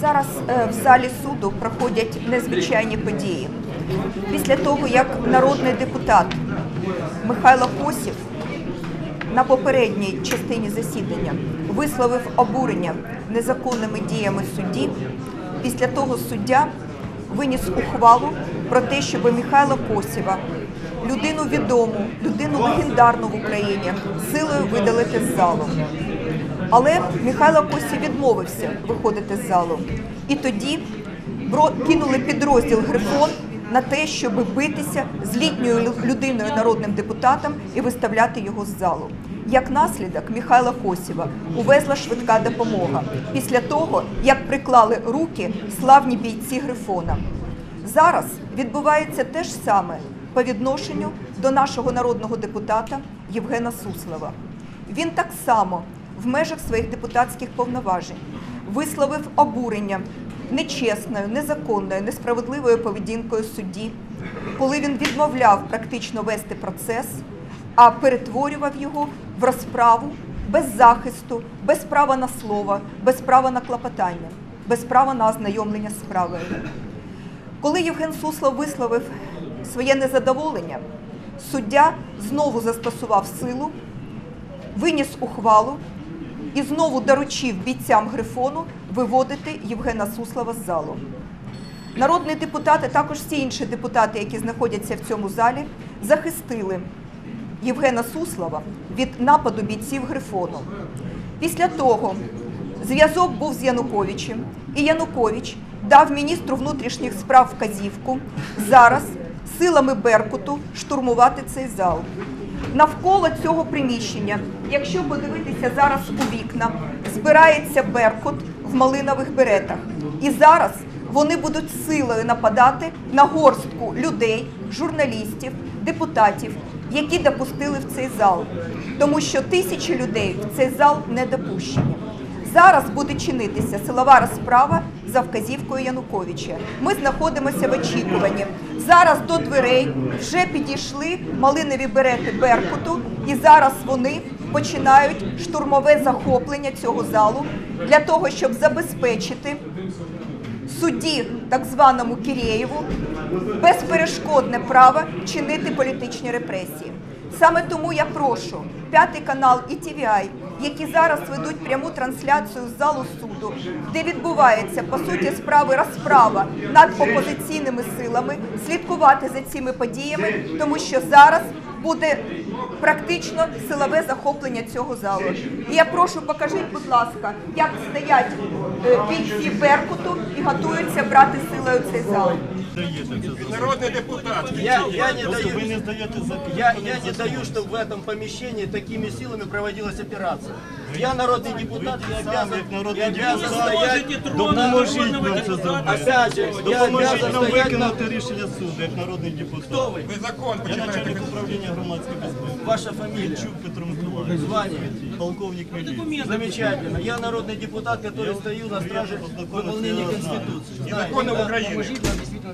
Зараз е, в залі суду проходять незвичайні події. Після того, як народний депутат Михайло Косів на попередній частині засідання висловив обурення незаконними діями судді, після того суддя виніс ухвалу про те, щоб Михайла Косєва, людину відому, людину легендарну в Україні, силою видалити з залу. Але Михайло Косі відмовився виходити з залу. І тоді кинули підрозділ Грифон на те, щоб битися з літньою людиною, народним депутатом і виставляти його з залу. Як наслідок Михайла Косєва увезла швидка допомога після того, як приклали руки славні бійці Грифона. Зараз відбувається те ж саме по відношенню до нашого народного депутата Євгена Суслова. Він так само в межах своїх депутатських повноважень висловив обурення нечесною, незаконною, несправедливою поведінкою судді, коли він відмовляв практично вести процес, а перетворював його в розправу без захисту, без права на слово, без права на клопотання, без права на ознайомлення з справою. Коли Євген Суслов висловив своє незадоволення, суддя знову застосував силу, виніс ухвалу і знову доручив бійцям Грифону виводити Євгена Суслова з залу. Народні депутати, також всі інші депутати, які знаходяться в цьому залі, захистили Євгена Суслова від нападу бійців Грифону. Після того зв'язок був з Януковичем, і Янукович дав міністру внутрішніх справ вказівку зараз силами Беркуту штурмувати цей зал. Навколо цього приміщення, якщо подивитися зараз у вікна, збирається Беркут в малинових беретах. І зараз вони будуть силою нападати на горстку людей, журналістів, депутатів, які допустили в цей зал. Тому що тисячі людей в цей зал не допущені. Зараз буде чинитися силова розправа за вказівкою Януковича. Ми знаходимося в очікуванні. Зараз до дверей вже підійшли малинові берети Беркуту, і зараз вони починають штурмове захоплення цього залу для того, щоб забезпечити судді, так званому Кірєєву, безперешкодне право чинити політичні репресії. Саме тому я прошу п'ятий канал і TVI, які зараз ведуть пряму трансляцію з залу суду, де відбувається по суті справи розправа над опозиційними силами, слідкувати за цими подіями, тому що зараз буде практично силове захоплення цього залу. І я прошу, покажіть, будь ласка, як стоять е, бійці Беркуту і готуються брати силою цей зал. Народний депутат. Я, я не даю, Вы не сдаете за... я, я не даю, чтобы в этом помещении такими силами проводилась операция. Я народный депутат, я обязан, як народний я обязан депутат. стоять. Допоможіть нам це зробити. Опять же, я Допоможіть обязан нам стоять на виконати рішення суду, як народний депутат. Хто ви? Ви закон Я починаєте. начальник управління громадської безпеки. Ваша фамилия. Чук Петро Миколаївич. Звание. Полковник міліції. Замечательно. Я народный депутат, который стою на страже выполнения Конституции. І Знаете, закони да? України.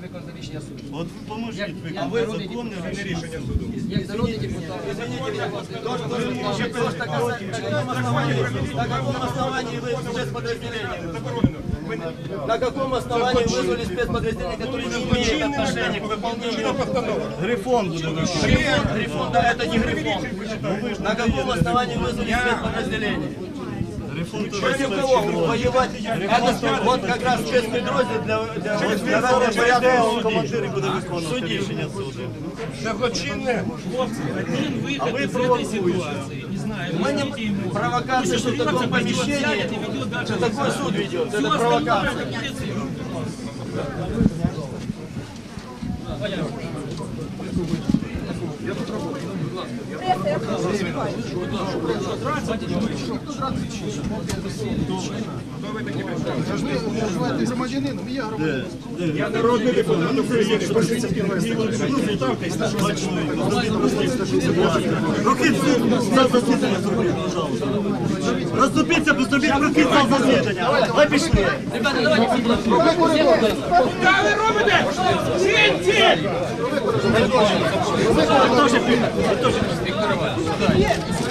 нам дійсно виконати рішення суду. От поможіть як виконати народний законне рішення суду. Як народний депутат. Извините, то, что вы можете просто касаться, на каком основании, на каком основании вы спецподразделение вызвали? На каком основании вызвали спецподразделение, которое не имеет отношения к выполнению Грифон буде виконувати. Грифон, Грифон, да, это не Грифон. На каком основании вызвали спецподразделение? Грифон теж Против кого спецпідрозділ. воевать? Это вот как раз спецподразделение для, для установления порядка в суде. Командир буде виконувати рішення суду. Це злочинне. А ви провокуєте. Мы не провокация, что в таком помещении, что такой суд ведет, это провокация. Я Народний депутат України. Руки за засідання. Розступіться, поступіть руки за засідання. Ви пішли.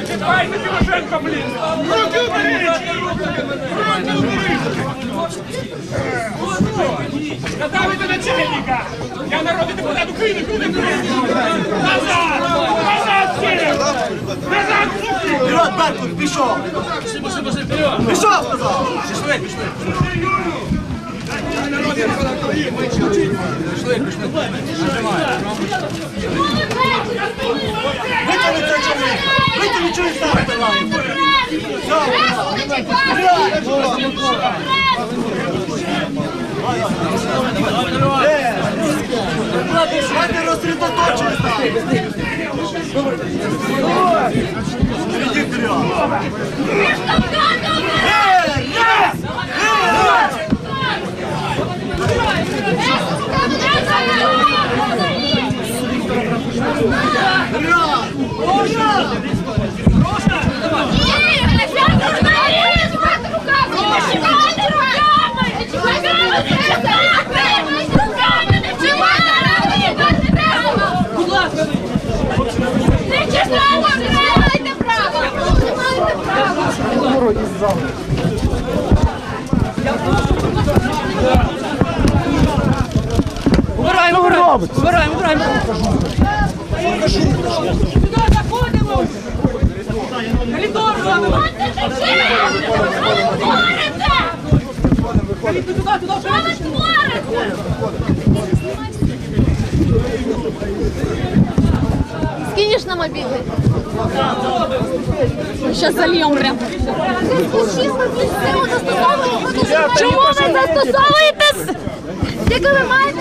Чекайте, Тимошенко, блін! Я народний депутат України, буде Назад! Назад пішов! Пішов! Чоловік! Витягни чоловік ставити лаву! Давайте розсредоточені ставити! Іди вперед! Ей, ей! Не чесноко, маєте право! Маєте право! Убираємо, убираємо! Коридор! От це! Що ви творите? Що ви? Скинешь на мобильный? Сейчас зальем прям. Чому ви застосовуєте? Як ви маєте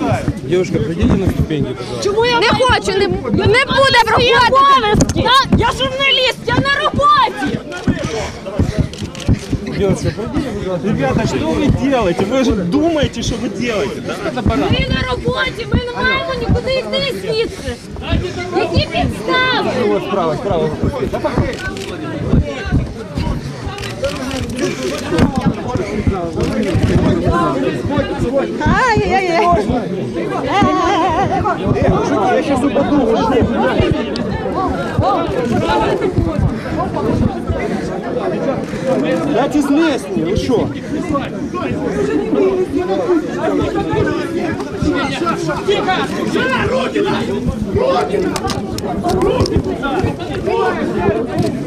А! Чому я не хочу, не, не буде проходити. Я, я журналіст, я на роботі. Ребята, что вы делаете? Вы же думаете, что вы делаете, да? Ми на роботі, ми не маємо нікуди йти звідси. Які підстави? Я сейчас упаду. Дайте из местные, вы что? Тихо! Жена, руки дай! Руки! Руки! Руки!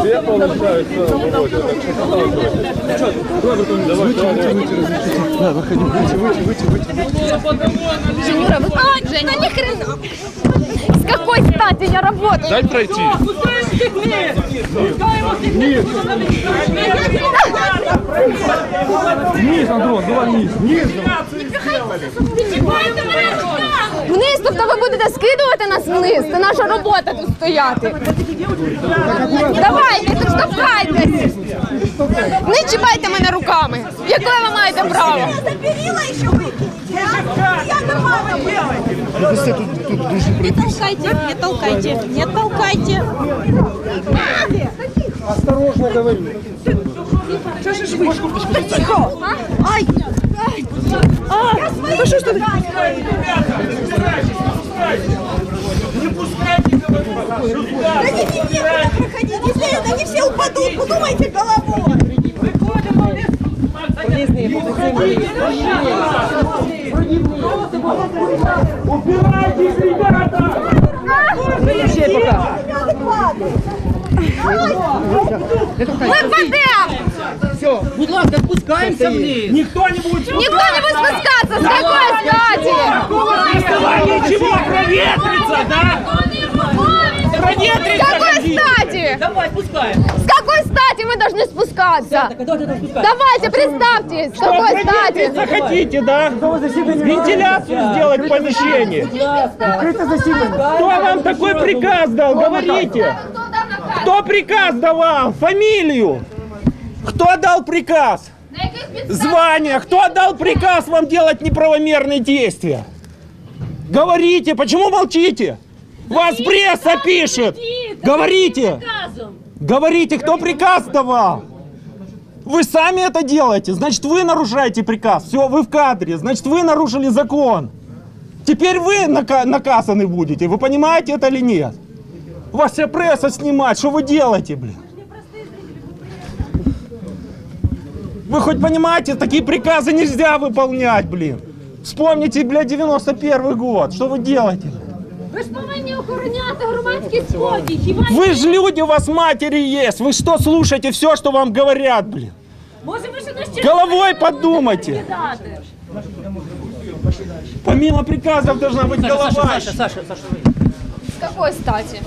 Все получаются, Володя, так что сталкивайтесь. Давай, давай, давай. Да, выходи, выйти, выйти, выйти, выйти. Женюра, выходи, Женя. Ну ни хрена. С какой стати я работаю? Дай пройти. Вниз. Вниз, Андрон, давай вниз. Вниз. Не пихайся, Вниз, тобто ви будете скидувати нас вниз. Це наша робота тут стояти. Давайте, штовхайтесь. Не чіпайте мене руками. Яке ви маєте право? Не толкайте, не толкайте, не толкайте. А, я что, что? Не пускайте, говорю, Да не некуда проходить, если это не все упадут, подумайте головой. Убирайтесь, ребята! Езжай пока! Мы падем! Все, будь ласка, спускаемся вниз! Никто не будет! Какой стати? Ничего, проветрится, да? С Проветрится какой стати? Давай, спускаем. С какой стати мы должны спускаться? Давайте там спускаем. Давайте, представьте, с какой стати? проветриться хотите, да? Вентиляцию сделать в помещении. Кто вам такой приказ дал? Говорите. Кто приказ давал? Фамилию? Кто дал приказ? Звание. Кто дал приказ вам делать неправомерные действия? Говорите, почему молчите? Вас пресса пишет. Говорите. Говорите, кто приказ давал? Вы сами это делаете, значит вы нарушаете приказ. Все, вы в кадре, значит вы нарушили закон. Теперь вы нака- наказаны будете, вы понимаете это или нет? Вас вся пресса снимает, что вы делаете, блин? Вы хоть понимаете, такие приказы нельзя выполнять, блин. Вспомните, блядь, 91 год, что вы делаете? Ви ж повинні охороняти громадський спокій. Хіба Вы же люди, у вас матери есть, вы что слушаете все, что вам говорят, блин? може ви ще нас ще Головой подумайте. кидати? Помимо приказов должна быть голова. Саша, Саша, Саша. С какой стати?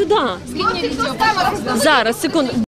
Сюди. Зараз, секунду.